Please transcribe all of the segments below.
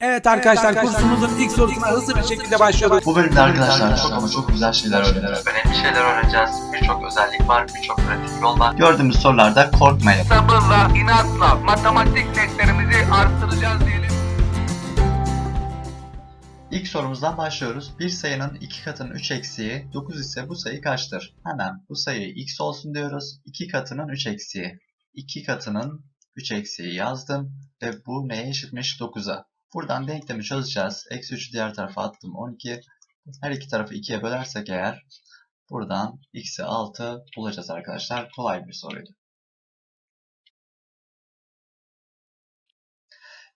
Evet arkadaşlar kursumuzun ilk sorusuna hızlı bir şekilde başlıyoruz. Bu bölümde arkadaşlar çok ama çok güzel şeyler öğreneceğiz. Önemli şeyler öğreneceğiz. Birçok özellik var, birçok pratik yol var. Gördüğümüz sorularda korkmayın. sabırla, inatla matematik netlerimizi arttıracağız diyelim. İlk sorumuzdan başlıyoruz. Bir sayının iki katının 3 eksiği 9 ise bu sayı kaçtır? Hemen bu sayı x olsun diyoruz. 2 katının 3 eksiği. 2 katının 3 eksiği yazdım. Ve bu neye eşitmiş? 9'a. Buradan denklemi çözeceğiz. Eksi 3'ü diğer tarafa attım. 12. Her iki tarafı 2'ye bölersek eğer buradan x'i 6 bulacağız arkadaşlar. Kolay bir soruydu.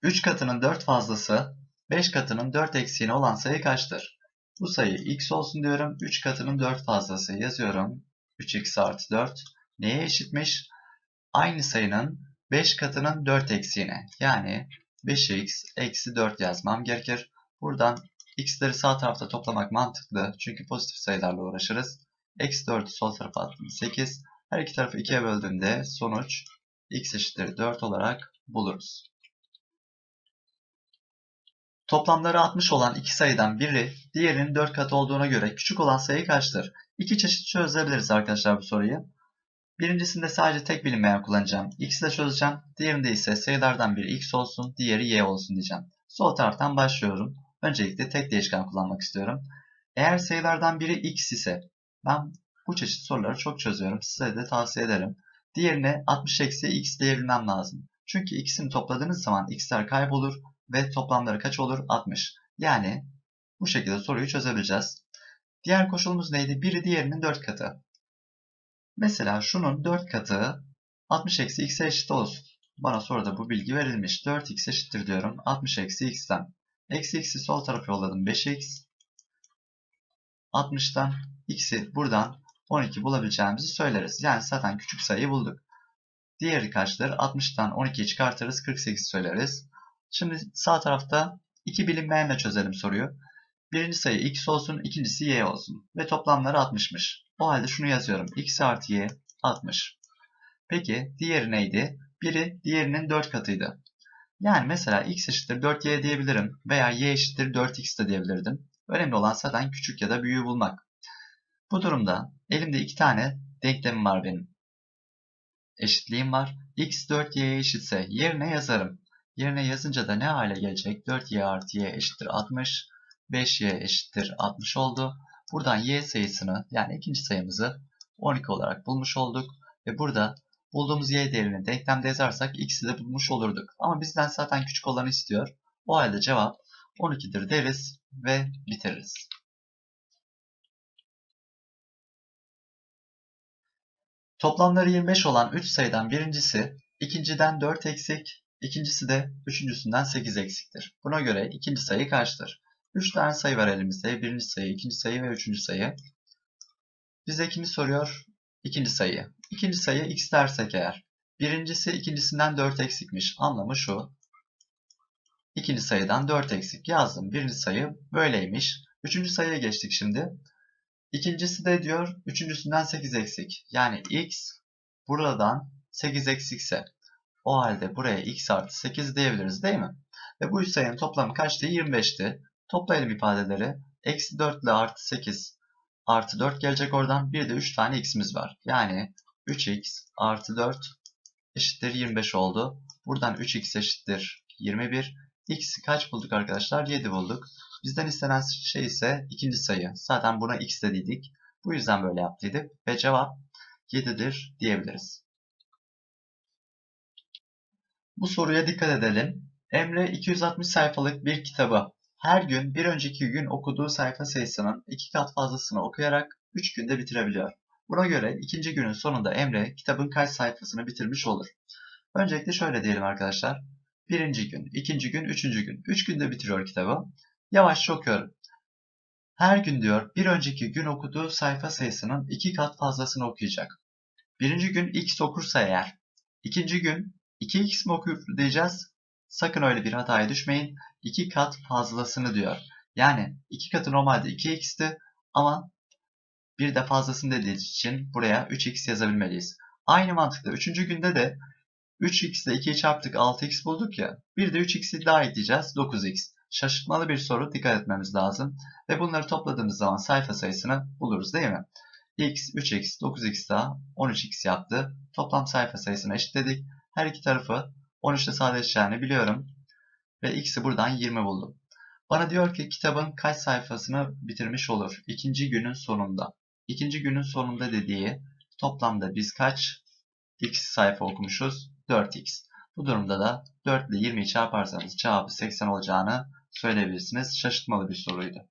3 katının 4 fazlası 5 katının 4 eksiğine olan sayı kaçtır? Bu sayı x olsun diyorum. 3 katının 4 fazlası yazıyorum. 3x artı 4 neye eşitmiş? Aynı sayının 5 katının 4 eksiğine. Yani 5x eksi 4 yazmam gerekir. Buradan x'leri sağ tarafta toplamak mantıklı. Çünkü pozitif sayılarla uğraşırız. Eksi 4'ü sol tarafa attım 8. Her iki tarafı 2'ye böldüğümde sonuç x eşittir 4 olarak buluruz. Toplamları 60 olan iki sayıdan biri diğerinin 4 katı olduğuna göre küçük olan sayı kaçtır? İki çeşit çözebiliriz arkadaşlar bu soruyu. Birincisinde sadece tek bilinmeyen kullanacağım. X'i de çözeceğim. Diğerinde ise sayılardan biri x olsun, diğeri y olsun diyeceğim. Sol taraftan başlıyorum. Öncelikle tek değişken kullanmak istiyorum. Eğer sayılardan biri x ise ben bu çeşit soruları çok çözüyorum. Size de tavsiye ederim. Diğerine 60 eksi x diyebilmem lazım. Çünkü ikisini topladığınız zaman x'ler kaybolur ve toplamları kaç olur? 60. Yani bu şekilde soruyu çözebileceğiz. Diğer koşulumuz neydi? Biri diğerinin 4 katı. Mesela şunun 4 katı 60 eksi x'e eşit olsun. Bana soruda bu bilgi verilmiş. 4x eşittir diyorum. 60 eksi x'ten. Eksi x'i sol tarafa yolladım. 5x. 60'tan x'i buradan 12 bulabileceğimizi söyleriz. Yani zaten küçük sayıyı bulduk. Diğeri kaçtır? 60'tan 12'yi çıkartırız. 48 söyleriz. Şimdi sağ tarafta iki bilinmeyenle çözelim soruyu. Birinci sayı x olsun, ikincisi y olsun. Ve toplamları 60'mış. O halde şunu yazıyorum. x artı y 60. Peki diğeri neydi? Biri diğerinin 4 katıydı. Yani mesela x eşittir 4y diyebilirim. Veya y eşittir 4x de diyebilirdim. Önemli olan zaten küçük ya da büyüğü bulmak. Bu durumda elimde iki tane denklemim var benim. Eşitliğim var. x 4y'ye eşitse yerine yazarım. Yerine yazınca da ne hale gelecek? 4y artı y eşittir 60. 5y eşittir 60 oldu. Buradan y sayısını yani ikinci sayımızı 12 olarak bulmuş olduk. Ve burada bulduğumuz y değerini denklemde yazarsak x'i de bulmuş olurduk. Ama bizden zaten küçük olanı istiyor. O halde cevap 12'dir deriz ve bitiririz. Toplamları 25 olan 3 sayıdan birincisi ikinciden 4 eksik, ikincisi de üçüncüsünden 8 eksiktir. Buna göre ikinci sayı kaçtır? 3 tane sayı var elimizde. Birinci sayı, ikinci sayı ve üçüncü sayı. Bize ikinci soruyor ikinci sayı. İkinci sayı x dersek eğer. Birincisi ikincisinden 4 eksikmiş. Anlamı şu. İkinci sayıdan 4 eksik yazdım. Birinci sayı böyleymiş. Üçüncü sayıya geçtik şimdi. İkincisi de diyor üçüncüsünden 8 eksik. Yani x buradan 8 eksikse o halde buraya x artı 8 diyebiliriz değil mi? Ve bu üç sayının toplamı kaçtı? 25'ti. Toplayalım ifadeleri. Eksi 4 ile artı 8 artı 4 gelecek oradan. Bir de 3 tane x'imiz var. Yani 3x artı 4 eşittir 25 oldu. Buradan 3x eşittir 21. x kaç bulduk arkadaşlar? 7 bulduk. Bizden istenen şey ise ikinci sayı. Zaten buna x dediydik. Bu yüzden böyle yaptıydık. Ve cevap 7'dir diyebiliriz. Bu soruya dikkat edelim. Emre 260 sayfalık bir kitabı her gün bir önceki gün okuduğu sayfa sayısının iki kat fazlasını okuyarak 3 günde bitirebiliyor. Buna göre ikinci günün sonunda Emre kitabın kaç sayfasını bitirmiş olur? Öncelikle şöyle diyelim arkadaşlar. Birinci gün, ikinci gün, üçüncü gün. Üç günde bitiriyor kitabı. Yavaşça okuyorum. Her gün diyor bir önceki gün okuduğu sayfa sayısının iki kat fazlasını okuyacak. Birinci gün x okursa eğer, ikinci gün 2x mi okur diyeceğiz. Sakın öyle bir hataya düşmeyin. 2 kat fazlasını diyor. Yani 2 katı normalde 2x'ti ama bir de fazlasını dediği için buraya 3x yazabilmeliyiz. Aynı mantıkla 3. günde de 3x ile 2'yi çarptık 6x bulduk ya. Bir de 3x'i daha ekleyeceğiz 9x. Şaşırtmalı bir soru dikkat etmemiz lazım. Ve bunları topladığımız zaman sayfa sayısını buluruz değil mi? x, 3x, 9x daha 13x yaptı. Toplam sayfa sayısını eşitledik. Her iki tarafı 13 ile sadeleşeceğini biliyorum. Ve x'i buradan 20 buldum. Bana diyor ki kitabın kaç sayfasını bitirmiş olur? İkinci günün sonunda. İkinci günün sonunda dediği toplamda biz kaç x sayfa okumuşuz? 4x. Bu durumda da 4 ile 20'yi çarparsanız cevabı 80 olacağını söyleyebilirsiniz. Şaşırtmalı bir soruydu.